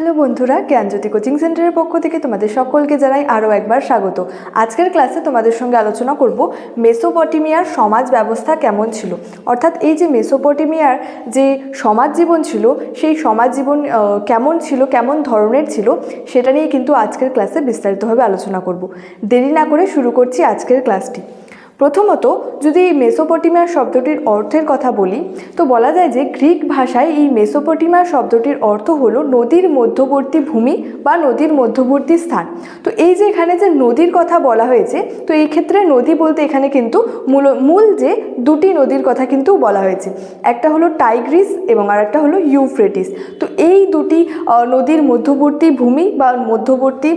Hello বন্ধুরা, জ্ঞানজ্যোতি coaching সেন্টারের পক্ষ থেকে তোমাদের সকলকে জানাই আরও একবার স্বাগত। আজকের ক্লাসে তোমাদের সঙ্গে আলোচনা করব মেসোপটেমিয়ার সমাজ ব্যবস্থা কেমন ছিল। অর্থাৎ এই যে মেসোপটেমিয়ার যে সমাজ জীবন ছিল, সেই সমাজ জীবন কেমন ছিল, কেমন ধরনের ছিল, সেটা নিয়ে কিন্তু আজকের ক্লাসে বিস্তারিতভাবে আলোচনা করব। দেরি না করে শুরু করছি আজকের ক্লাসটি। প্রথমত, যদি এই মেসোপটেমিয়া শব্দটির অর্থের কথা বলি, তো বলা যায় যে গ্রিক ভাষায় এই মেসোপটেমিয়া শব্দটির অর্থ হলো নদীর মধ্যবর্তী ভূমি বা নদীর মধ্যবর্তী স্থান। তো এই যে এখানে যে নদীর কথা বলা হয়েছে, তো এই ক্ষেত্রে নদী বলতে এখানে কিন্তু মূল মূল যে দুটি নদীর কথা কিন্তু বলা হয়েছে। একটা হলো টাইগ্রিস এবং আর একটা হলো ইউফ্রেটিস। তো এই দুটি নদীর মধ্যবর্তী ভূমি বা মধ্যবর্তী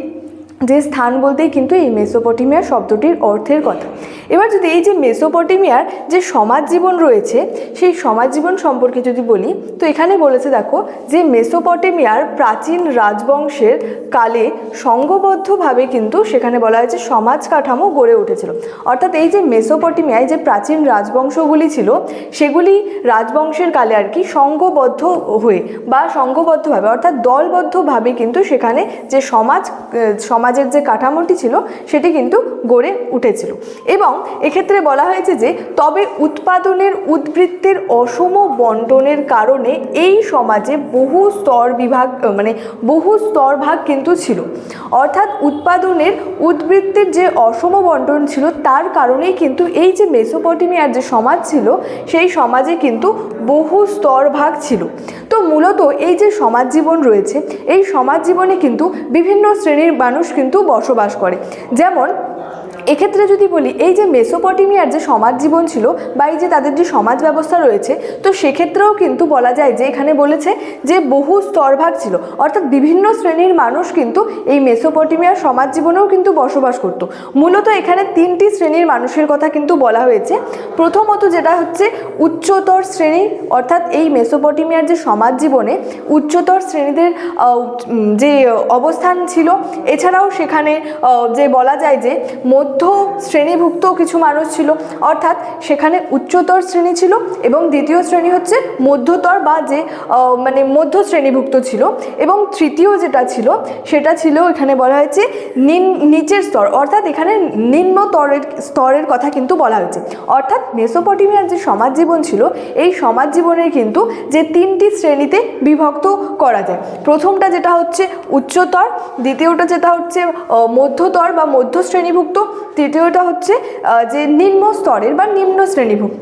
যে স্থান বলতেই কিন্তু এই মেসোপটেমিয়া শব্দটির অর্থের কথা। এবার যদি এই যে মেসোপটেমিয়ার যে সমাজ জীবন রয়েছে সেই সমাজ জীবন সম্পর্কে যদি বলি তো এখানে বলেছে দেখো যে মেসোপটেমিয়ার প্রাচীন রাজবংশের কালে সংঘবদ্ধভাবে কিন্তু সেখানে বলা হয়েছে সমাজ কাঠামো গড়ে উঠেছিল। অর্থাৎ এই যে মেসোপটেমিয়ায় যে প্রাচীন রাজবংশগুলি ছিল সেগুলি রাজবংশের কালে আর কি সংঘবদ্ধ হয়ে বা সংঘবদ্ধভাবে অর্থাৎ দলবদ্ধভাবে কিন্তু সেখানে যে সমাজ আহ, সমাজের যে কাঠামোটি ছিল, সেটি কিন্তু গড়ে উঠেছিল। এবং এক্ষেত্রে বলা হয়েছে যে, তবে উৎপাদনের উদ্বৃত্তের অসম বন্টনের কারণে এই সমাজে বহু স্তর বিভাগ মানে বহু স্তরভাগ কিন্তু ছিল। অর্থাৎ উৎপাদনের উদ্বৃত্তের যে অসম বন্টন ছিল, তার কারণেই কিন্তু এই যে মেসোপটেমিয়ার যে সমাজ ছিল, সেই সমাজে কিন্তু বহু স্তরভাগ ছিল। তো মূলত এই যে সমাজ জীবন রয়েছে, এই সমাজ জীবনে কিন্তু বিভিন্ন শ্রেণির মানুষ কিন্তু বসবাস করে। যেমন এক্ষেত্রে যদি বলি, এই যে মেসোপটেমিয়ার যে সমাজ জীবন ছিল বা এই যে তাদের যে সমাজ ব্যবস্থা রয়েছে, তো সেক্ষেত্রেও কিন্তু বলা যায় যে এখানে বলেছে যে বহু স্তরভাগ ছিল। অর্থাৎ বিভিন্ন শ্রেণির মানুষ কিন্তু এই মেসোপটেমিয়ার সমাজ জীবনেও কিন্তু বসবাস করত। মূলত এখানে তিনটি শ্রেণির মানুষের কথা কিন্তু বলা হয়েছে। প্রথমত যেটা হচ্ছে উচ্চতর শ্রেণি, অর্থাৎ এই মেসোপটেমিয়ার যে সমাজ জীবনে উচ্চতর শ্রেণীদের যে অবস্থান ছিল। এছাড়াও সেখানে যে বলা যায় যে মধ্য শ্রেণীভুক্ত কিছু মানুষ ছিল। অর্থাৎ সেখানে উচ্চতর শ্রেণি ছিল এবং দ্বিতীয় শ্রেণি হচ্ছে মধ্যতর বা যে মানে মধ্য শ্রেণীভুক্ত ছিল। এবং তৃতীয় যেটা ছিল, সেটা ছিল এখানে বলা হয়েছে নিন নিচের স্তর। অর্থাৎ এখানে নিম্ন স্তরের স্তরের কথা কিন্তু বলা হয়েছে। অর্থাৎ মেসোপটেমিয়ার যে সমাজ জীবন ছিল, এই সমাজ জীবনের কিন্তু যে তিনটি শ্রেণীতে বিভক্ত করা যায়। প্রথমটা যেটা হচ্ছে উচ্চতর, দ্বিতীয়টা যেটা হচ্ছে মধ্যতর বা মধ্য শ্রেণীভুক্ত তৃতীয়টা হচ্ছে যে নিম্ন স্তরের বা নিম্ন শ্রেণীভুক্ত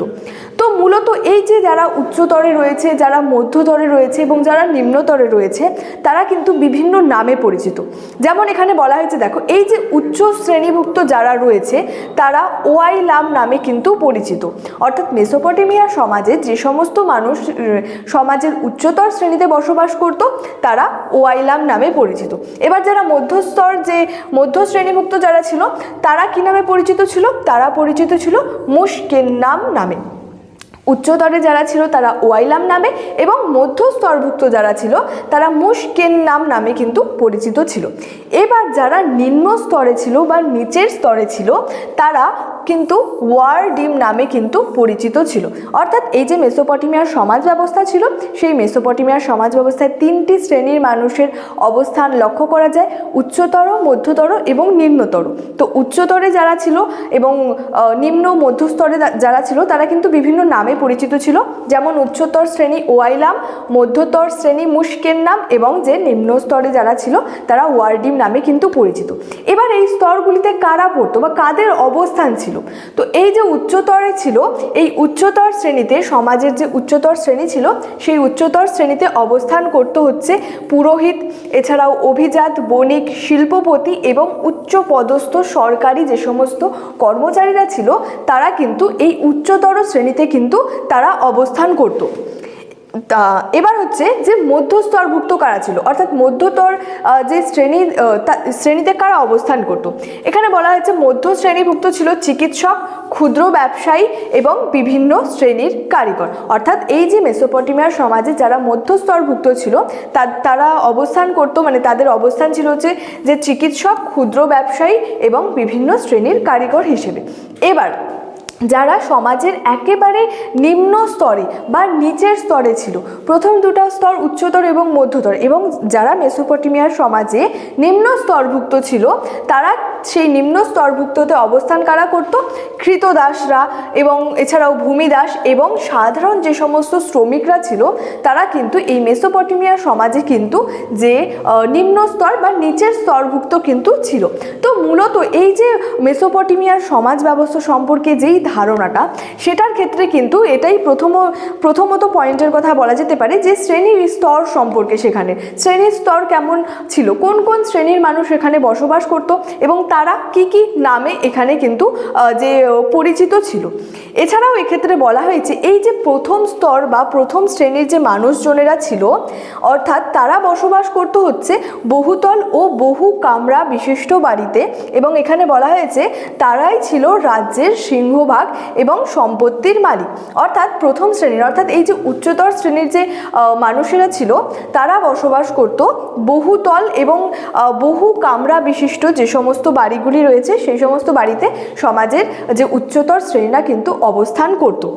তো মূলত এই যে যারা উচ্চতরে রয়েছে, যারা মধ্যতরে রয়েছে এবং যারা নিম্নতরে রয়েছে, তারা কিন্তু বিভিন্ন নামে পরিচিত। যেমন এখানে বলা হয়েছে, দেখো, এই যে উচ্চ শ্রেণীভুক্ত যারা রয়েছে, তারা ওয়াইলাম নামে কিন্তু পরিচিত। অর্থাৎ মেসোপটেমিয়া সমাজে যে সমস্ত মানুষ, সমাজের উচ্চতর শ্রেণীতে বসবাস করত, তারা ওয়াইলাম নামে পরিচিত। এবার যারা মধ্যস্তর যে, মধ্য শ্রেণীভুক্ত যারা ছিল, তারা কি নামে পরিচিত ছিল? তারা পরিচিত ছিল মুশকেন্নাম নামে। উচ্চতরে যারা ছিল তারা ওয়াইলাম নামে এবং মধ্যস্তরভুক্ত যারা ছিল তারা মুশকেন নাম নামে কিন্তু পরিচিত ছিল। এবার যারা নিম্ন স্তরে ছিল বা নিচের স্তরে ছিল তারা কিন্তু ওয়ার ডিম নামে কিন্তু পরিচিত ছিল। অর্থাৎ এই যে মেসোপটেমিয়ার সমাজ ব্যবস্থা ছিল, সেই মেসোপটেমিয়ার সমাজ ব্যবস্থায় তিনটি শ্রেণির মানুষের অবস্থান লক্ষ্য করা যায়, উচ্চতর, মধ্যতর এবং নিম্নতর। তো উচ্চতরে যারা ছিল এবং নিম্ন মধ্যস্তরে যারা ছিল, তারা কিন্তু বিভিন্ন নামে পরিচিত ছিল। যেমন উচ্চতর শ্রেণি ওয়াইলাম, মধ্যতর শ্রেণি মুশকেন নাম এবং যে নিম্ন স্তরে যারা ছিল, তারা ওয়ার্ডিম নামে কিন্তু পরিচিত। এবার এই স্তরগুলিতে কারা পড়তো বা কাদের অবস্থান ছিল? তো এই যে উচ্চতরে ছিল, এই উচ্চতর শ্রেণীতে, সমাজের যে উচ্চতর শ্রেণি ছিল, সেই উচ্চতর শ্রেণীতে অবস্থান করতে হচ্ছে পুরোহিত, এছাড়াও অভিজাত, বণিক, শিল্পপতি এবং উচ্চ পদস্থ সরকারি যে সমস্ত কর্মচারীরা ছিল, তারা কিন্তু এই উচ্চতর শ্রেণীতে কিন্তু তারা অবস্থান করতো। তা এবার হচ্ছে যে মধ্যস্তরভুক্ত কারা ছিল? অর্থাৎ মধ্যতর যে শ্রেণি শ্রেণীতে কারা অবস্থান করত? এখানে বলা হয়েছে মধ্য শ্রেণীভুক্ত ছিল চিকিৎসক, ক্ষুদ্র ব্যবসায়ী এবং বিভিন্ন শ্রেণির কারিগর। অর্থাৎ এই যে মেসোপটেমিয়ার সমাজে যারা মধ্যস্তরভুক্ত ছিল, তা- তারা অবস্থান করত মানে তাদের অবস্থান ছিল হচ্ছে যে চিকিৎসক, ক্ষুদ্র ব্যবসায়ী এবং বিভিন্ন শ্রেণির কারিগর হিসেবে। এবার যারা সমাজের একেবারে নিম্ন স্তরে বা নিচের স্তরে ছিল। প্রথম দুটো স্তর উচ্চতর এবং মধ্যতর এবং যারা মেসোপটেমিয়ার সমাজে নিম্ন স্তরভুক্ত ছিল, তারা সেই নিম্ন স্তরভুক্ততে অবস্থান কারা করত? কৃতদাসরা এবং এছাড়াও ভূমিদাস এবং সাধারণ যে সমস্ত শ্রমিকরা ছিল, তারা কিন্তু এই মেসোপটেমিয়া সমাজে কিন্তু যে নিম্ন স্তর বা নিচের স্তরভুক্ত কিন্তু ছিল। তো মূলত এই যে মেসোপটেমিয়ার সমাজ ব্যবস্থা সম্পর্কে যেই ধারণাটা, সেটার ক্ষেত্রে কিন্তু এটাই প্রথম, প্রথমত পয়েন্টের কথা বলা যেতে পারে যে শ্রেণির স্তর সম্পর্কে সেখানে। শ্রেণির স্তর কেমন ছিল? কোন কোন শ্রেণির মানুষ এখানে বসবাস করত? এবং তারা কি কি নামে এখানে কিন্তু যে পরিচিত ছিল। এছাড়াও এক্ষেত্রে বলা হয়েছে, এই যে প্রথম স্তর বা প্রথম শ্রেণির যে মানুষজনেরা ছিল, অর্থাৎ তারা বসবাস করতে হচ্ছে বহুতল ও বহু কামরা বিশিষ্ট বাড়িতে এবং এখানে বলা হয়েছে, তারাই ছিল রাজ্যের সিংহভাগ এবং সম্পত্তির মালিক। অর্থাৎ প্রথম শ্রেণির, অর্থাৎ এই যে উচ্চতর শ্রেণির যে মানুষেরা ছিল, তারা বসবাস করত বহুতল এবং বহু কামরা বিশিষ্ট যে সমস্ত বাড়িগুলি রয়েছে সেই সমস্ত বাড়িতে সমাজের যে উচ্চতর শ্রেণীরা কিন্তু অবস্থান করতো।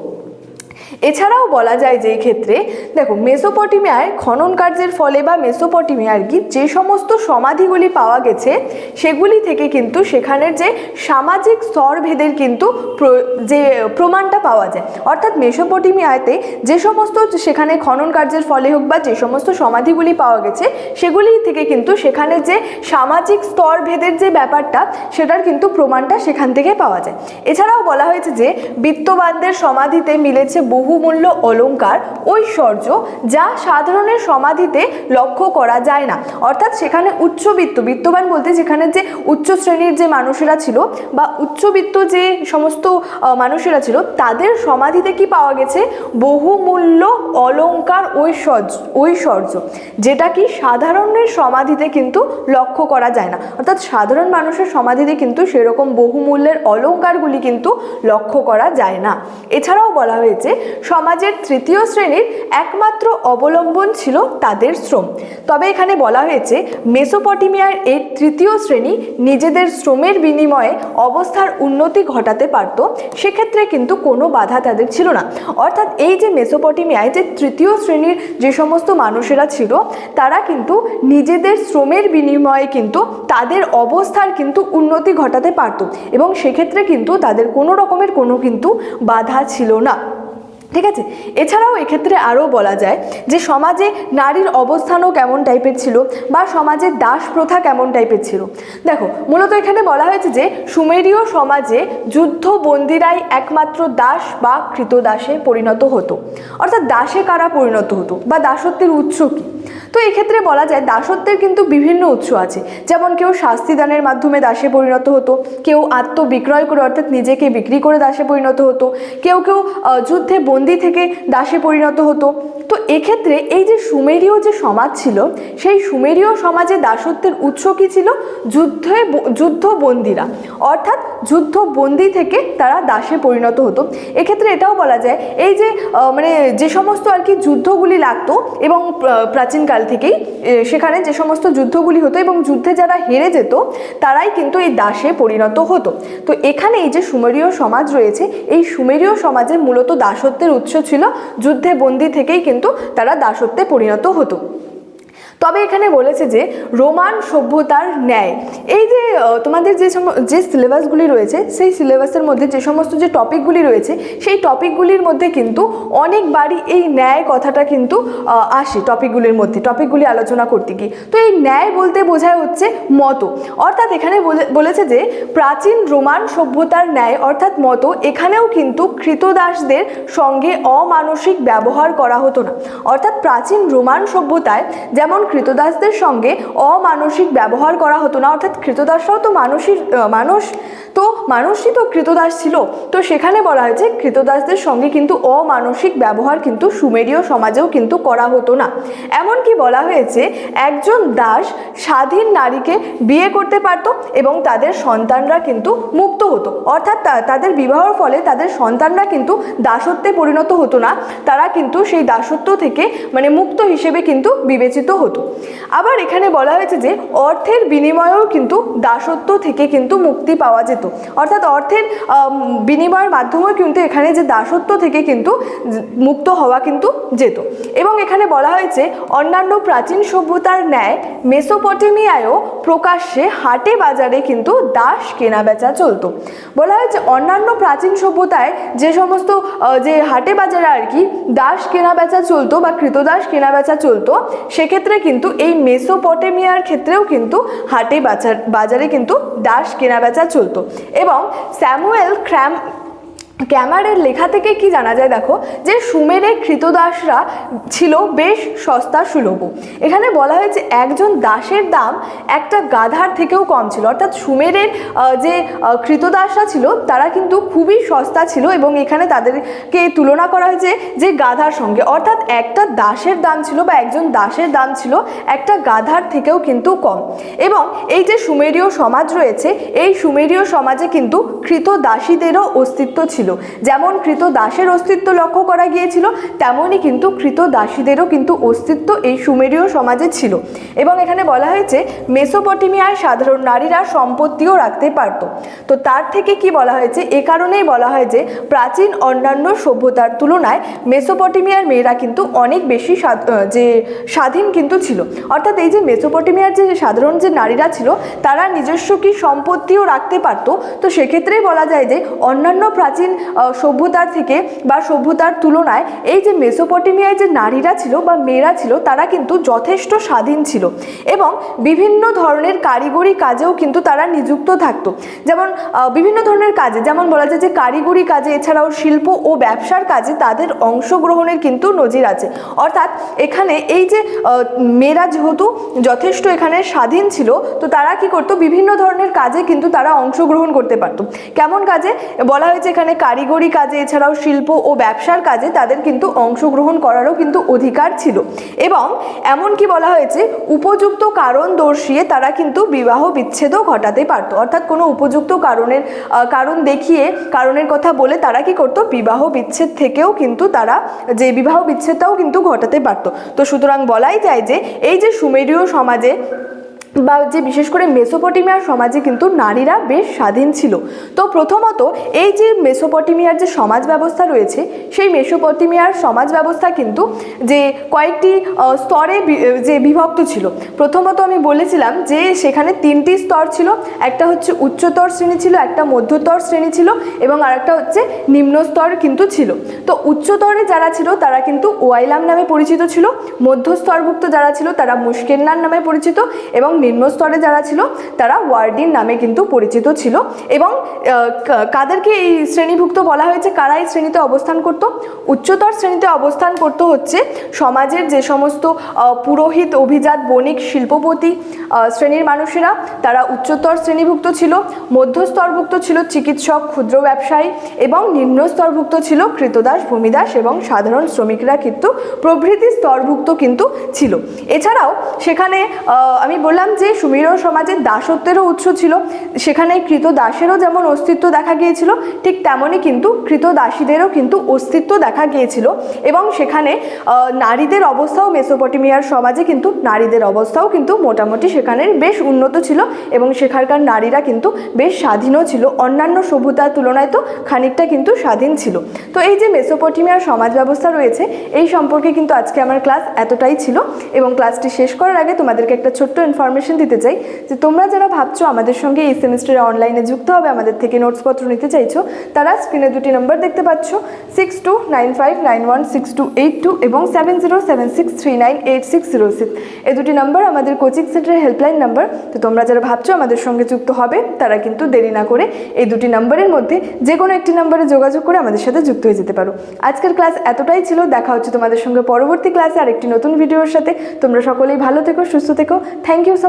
এছাড়াও বলা যায় যে ক্ষেত্রে, দেখো, মেসোপটেমিয়ায় খনন কার্যের ফলে বা মেসোপটেমিয়ার কি যে সমস্ত সমাধিগুলি পাওয়া গেছে, সেগুলি থেকে কিন্তু সেখানের যে সামাজিক স্তরভেদের কিন্তু যে প্রমাণটা পাওয়া যায়। অর্থাৎ মেসোপটেমিয়াতে যে সমস্ত সেখানে খনন কার্যের ফলে হোক বা যে সমস্ত সমাধিগুলি পাওয়া গেছে, সেগুলি থেকে কিন্তু সেখানে যে সামাজিক স্তরভেদের যে ব্যাপারটা, সেটার কিন্তু প্রমাণটা সেখান থেকে পাওয়া যায়। এছাড়াও বলা হয়েছে যে বিত্তবানদের সমাধিতে মিলেছে বহুমূল্য অলংকার, ঐশ্বর্য, যা সাধারণের সমাধিতে লক্ষ্য করা যায় না। অর্থাৎ সেখানে উচ্চবিত্ত, বিত্তবান বলতে যেখানে যে উচ্চ শ্রেণির যে মানুষেরা ছিল বা উচ্চবিত্ত যে সমস্ত মানুষেরা ছিল, তাদের সমাধিতে কি পাওয়া গেছে? বহুমূল্য অলঙ্কার ঐশ্বর্য ঐশ্বর্য, যেটা কি সাধারণের সমাধিতে কিন্তু লক্ষ্য করা যায় না। অর্থাৎ সাধারণ মানুষের সমাধিতে কিন্তু সেরকম বহুমূল্যের অলংকারগুলি কিন্তু লক্ষ্য করা যায় না। এছাড়াও বলা হয়েছে সমাজের তৃতীয় শ্রেণির একমাত্র অবলম্বন ছিল তাদের শ্রম। তবে এখানে বলা হয়েছে, মেসোপটেমিয়ার এই তৃতীয় শ্রেণি নিজেদের শ্রমের বিনিময়ে অবস্থার উন্নতি ঘটাতে পারত, সেক্ষেত্রে কিন্তু কোনো বাধা তাদের ছিল না। অর্থাৎ এই যে মেসোপটেমিয়ায় যে তৃতীয় শ্রেণির যে সমস্ত মানুষেরা ছিল, তারা কিন্তু নিজেদের শ্রমের বিনিময়ে কিন্তু তাদের অবস্থার কিন্তু উন্নতি ঘটাতে পারত এবং সেক্ষেত্রে কিন্তু তাদের কোনো রকমের কোনো কিন্তু বাধা ছিল না। ঠিক আছে? এছাড়াও এক্ষেত্রে আরও বলা যায় যে সমাজে নারীর অবস্থানও কেমন টাইপের ছিল বা সমাজে দাস প্রথা কেমন টাইপের ছিল? দেখো, মূলত এখানে বলা হয়েছে যে সুমেরীয় সমাজে যুদ্ধবন্দিরাই একমাত্র দাস বা কৃতদাসে পরিণত হতো। অর্থাৎ দাসে কারা পরিণত হতো বা দাসত্বের উৎস কী? তো এক্ষেত্রে বলা যায় দাসত্বের কিন্তু বিভিন্ন উৎস আছে। যেমন কেউ শাস্তিদানের মাধ্যমে দাসে পরিণত হতো, কেউ আত্মবিক্রয় করে অর্থাৎ নিজেকে বিক্রি করে দাসে পরিণত হতো, কেউ কেউ যুদ্ধে বন্দি থেকে দাসে পরিণত হতো। তো এক্ষেত্রে এই যে সুমেরীয় যে সমাজ ছিল, সেই সুমেরীয় সমাজে দাসত্বের উৎস কী ছিল? যুদ্ধে যুদ্ধবন্দীরা। অর্থাৎ যুদ্ধবন্দি থেকে তারা দাসে পরিণত হতো। এক্ষেত্রে এটাও বলা যায়, এই যে মানে যে সমস্ত আর কি যুদ্ধগুলি লাগতো এবং প্রাচীনকাল থেকেই সেখানে যে সমস্ত যুদ্ধগুলি হতো এবং যুদ্ধে যারা হেরে যেত, তারাই কিন্তু এই দাসে পরিণত হতো। তো এখানে এই যে সুমেরীয় সমাজ রয়েছে, এই সুমেরীয় সমাজে মূলত দাসত্বের উৎস ছিল যুদ্ধে বন্দি থেকেই কিন্তু তারা দাসত্বে পরিণত হতো। তবে এখানে বলেছে যে রোমান সভ্যতার ন্যায়। এই যে তোমাদের যে যে সিলেবাসগুলি রয়েছে, সেই সিলেবাসের মধ্যে যে সমস্ত যে টপিকগুলি রয়েছে, সেই টপিকগুলির মধ্যে কিন্তু অনেকবারই এই ন্যায় কথাটা কিন্তু আসে টপিকগুলির মধ্যে, টপিকগুলি আলোচনা করতে গিয়ে। তো এই ন্যায় বলতে বোঝায় হচ্ছে মত। অর্থাৎ এখানে বলে- বলেছে যে প্রাচীন রোমান সভ্যতার ন্যায়, অর্থাৎ মতো, এখানেও কিন্তু কৃতদাসদের সঙ্গে অমানসিক ব্যবহার করা হতো না। অর্থাৎ প্রাচীন রোমান সভ্যতায় যেমন কৃতদাসদের সঙ্গে অমানসিক ব্যবহার করা হতো না। অর্থাৎ কৃতদাসরাও তো মানুষই মানুষ, তো মানুষই তো কৃতদাস ছিল। তো সেখানে বলা হয়েছে, কৃতদাসদের সঙ্গে কিন্তু অমানসিক ব্যবহার কিন্তু সুমেরীয় সমাজেও কিন্তু করা হতো না। এমনকি বলা হয়েছে, একজন দাস স্বাধীন নারীকে বিয়ে করতে পারত এবং তাদের সন্তানরা কিন্তু মুক্ত হতো। অর্থাৎ তাদের বিবাহর ফলে তাদের সন্তানরা কিন্তু দাসত্বে পরিণত হতো না। তারা কিন্তু সেই দাসত্ব থেকে মানে মুক্ত হিসেবে কিন্তু বিবেচিত হতো। আবার এখানে বলা হয়েছে যে অর্থের বিনিময়েও কিন্তু দাসত্ব থেকে কিন্তু মুক্তি পাওয়া যেত। অর্থাৎ অর্থের বিনিময়ের মাধ্যমেও কিন্তু এখানে যে দাসত্ব থেকে কিন্তু মুক্ত হওয়া কিন্তু যেত। এবং এখানে বলা হয়েছে, অন্যান্য প্রাচীন সভ্যতার ন্যায় মেসোপটেমিয়ায়ও প্রকাশ্যে হাটে বাজারে কিন্তু দাস কেনা বেচা চলতো। বলা হয়েছে, অন্যান্য প্রাচীন সভ্যতায় যে সমস্ত যে হাটে বাজারে আর কি দাস কেনা বেচা চলতো বা কৃতদাস কেনা বেচা চলতো, সেক্ষেত্রে কিন্তু এই মেসোপটেমিয়ার ক্ষেত্রেও কিন্তু হাটে বাজার বাজারে কিন্তু দাস কেনাবেচা চলতো। এবং স্যামুয়েল ক্র্যাম ক্যামারের লেখা থেকে কি জানা যায় দেখো? যে সুমেরের কৃতদাসরা ছিল বেশ সস্তা সুলভ। এখানে বলা হয়েছে একজন দাসের দাম একটা গাধার থেকেও কম ছিল। অর্থাৎ সুমেরের যে কৃতদাসরা ছিল, তারা কিন্তু খুবই সস্তা ছিল এবং এখানে তাদেরকে তুলনা করা হয়েছে যে গাধার সঙ্গে। অর্থাৎ একটা দাসের দাম ছিল বা একজন দাসের দাম ছিল একটা গাধার থেকেও কিন্তু কম। এবং এই যে সুমেরীয় সমাজ রয়েছে, এই সুমেরীয় সমাজে কিন্তু কৃত দাসীদেরও অস্তিত্ব ছিল। যেমন কৃত দাসের অস্তিত্ব লক্ষ্য করা গিয়েছিল, তেমনই কিন্তু কৃত দাসীদেরও কিন্তু অস্তিত্ব এই সুমেরীয় সমাজে ছিল। এবং এখানে বলা হয়েছে, মেসোপটেমিয়ায় সাধারণ নারীরা সম্পত্তিও রাখতে পারত। তো তার থেকে কি বলা হয়েছে? এ কারণেই বলা হয় যে, প্রাচীন অন্যান্য সভ্যতার তুলনায় মেসোপটেমিয়ার মেয়েরা কিন্তু অনেক বেশি যে স্বাধীন কিন্তু ছিল। অর্থাৎ এই যে মেসোপটেমিয়ার যে সাধারণ যে নারীরা ছিল, তারা নিজস্ব কি সম্পত্তিও রাখতে পারতো? তো সেক্ষেত্রেই বলা যায় যে, অন্যান্য প্রাচীন সভ্যতার থেকে বা সভ্যতার তুলনায় এই যে মেসোপটেমিয়ায় যে নারীরা ছিল বা মেয়েরা ছিল, তারা কিন্তু যথেষ্ট স্বাধীন ছিল এবং বিভিন্ন ধরনের কারিগরি কাজেও কিন্তু তারা নিযুক্ত থাকতো। যেমন বিভিন্ন ধরনের কাজে, যেমন বলা যায় যে কারিগরি কাজে, এছাড়াও শিল্প ও ব্যবসার কাজে তাদের অংশগ্রহণের কিন্তু নজির আছে। অর্থাৎ এখানে এই যে মেয়েরা যেহেতু যথেষ্ট এখানে স্বাধীন ছিল, তো তারা কি করতো? বিভিন্ন ধরনের কাজে কিন্তু তারা অংশগ্রহণ করতে পারতো। কেমন কাজে? বলা হয়েছে এখানে কারিগরি কাজে, এছাড়াও শিল্প ও ব্যবসার কাজে তাদের কিন্তু অংশগ্রহণ করারও কিন্তু অধিকার ছিল। এবং এমন কি বলা হয়েছে, উপযুক্ত কারণ দর্শিয়ে তারা কিন্তু বিবাহ বিচ্ছেদও ঘটাতে পারতো। অর্থাৎ কোনো উপযুক্ত কারণের কারণ দেখিয়ে, কারণের কথা বলে তারা কি করতো? বিবাহ বিচ্ছেদ থেকেও কিন্তু তারা যে বিবাহ বিচ্ছেদটাও কিন্তু ঘটাতে পারতো। তো সুতরাং বলাই যায় যে, এই যে সুমেরীয় সমাজে বা যে বিশেষ করে মেসোপটেমিয়ার সমাজে কিন্তু নারীরা বেশ স্বাধীন ছিল। তো প্রথমত এই যে মেসোপটেমিয়ার যে সমাজ ব্যবস্থা রয়েছে, সেই মেসোপটেমিয়ার সমাজ ব্যবস্থা কিন্তু যে কয়েকটি স্তরে যে বিভক্ত ছিল। প্রথমত আমি বলেছিলাম যে সেখানে তিনটি স্তর ছিল। একটা হচ্ছে উচ্চতর শ্রেণি ছিল, একটা মধ্যতর শ্রেণি ছিল এবং আরেকটা হচ্ছে নিম্ন স্তর কিন্তু ছিল। তো উচ্চতরে যারা ছিল, তারা কিন্তু ওয়াইলাম নামে পরিচিত ছিল। মধ্যস্তরভুক্ত যারা ছিল, তারা মুশকেন্নার নামে পরিচিত এবং নিম্ন স্তরে যারা ছিল, তারা ওয়ার্ডিন নামে কিন্তু পরিচিত ছিল এবং কাদেরকে এই শ্রেণীভুক্ত বলা হয়েছে? কারা এই শ্রেণীতে অবস্থান করত? উচ্চতর শ্রেণীতে অবস্থান করত হচ্ছে সমাজের যে সমস্ত পুরোহিত, অভিজাত, বণিক, শিল্পপতি শ্রেণির মানুষেরা, তারা উচ্চতর শ্রেণীভুক্ত ছিল মধ্যস্তরভুক্ত ছিল চিকিৎসক, ক্ষুদ্র ব্যবসায়ী এবং নিম্ন স্তরভুক্ত ছিল কৃতদাস, ভূমিদাস এবং সাধারণ শ্রমিকরা কিন্তু প্রভৃতি স্তরভুক্ত কিন্তু ছিল। এছাড়াও সেখানে আমি বললাম যে সুমেরীয় সমাজে দাসত্বেরও উৎস ছিল, সেখানে কৃত দাসেরও যেমন অস্তিত্ব দেখা গিয়েছিল, ঠিক তেমনই কিন্তু কৃত দাসীদেরও কিন্তু অস্তিত্ব দেখা গিয়েছিল এবং সেখানে নারীদের অবস্থাও মেসোপটেমিয়ার সমাজে কিন্তু নারীদের অবস্থাও কিন্তু মোটামুটি সেখানে বেশ উন্নত ছিল এবং সেখানকার নারীরা কিন্তু বেশ স্বাধীনও ছিল। অন্যান্য সভ্যতার তুলনায় তো খানিকটা কিন্তু স্বাধীন ছিল। তো এই যে মেসোপটেমিয়ার সমাজ ব্যবস্থা রয়েছে, এই সম্পর্কে কিন্তু আজকে আমার ক্লাস এতটাই ছিল এবং ক্লাসটি শেষ করার আগে তোমাদেরকে একটা ছোট্ট ইনফরমেশন দিতে চাই যে তোমরা যারা ভাবছ আমাদের সঙ্গে এই সেমিস্টারে অনলাইনে যুক্ত হবে, আমাদের থেকে নোটসপত্র নিতে চাইছো, তারা স্ক্রিনে দুটি নম্বর দেখতে পাচ্ছ six two nine five nine one six two eight two এবং seven zero seven six three nine eight six zero six এই দুটি নাম্বার আমাদের কোচিং সেন্টারের হেল্পলাইন নাম্বার তো তোমরা যারা ভাবছ আমাদের সঙ্গে যুক্ত হবে, তারা কিন্তু দেরি না করে এই দুটি নাম্বারের মধ্যে যে কোনো একটি নাম্বারে যোগাযোগ করে আমাদের সাথে যুক্ত হয়ে যেতে পারো। আজকের ক্লাস এতটাই ছিল, দেখা হচ্ছে তোমাদের সঙ্গে পরবর্তী ক্লাসে আরেকটি নতুন ভিডিওর সাথে। তোমরা সকলেই ভালো থেকো, সুস্থ থেকো। Thank you so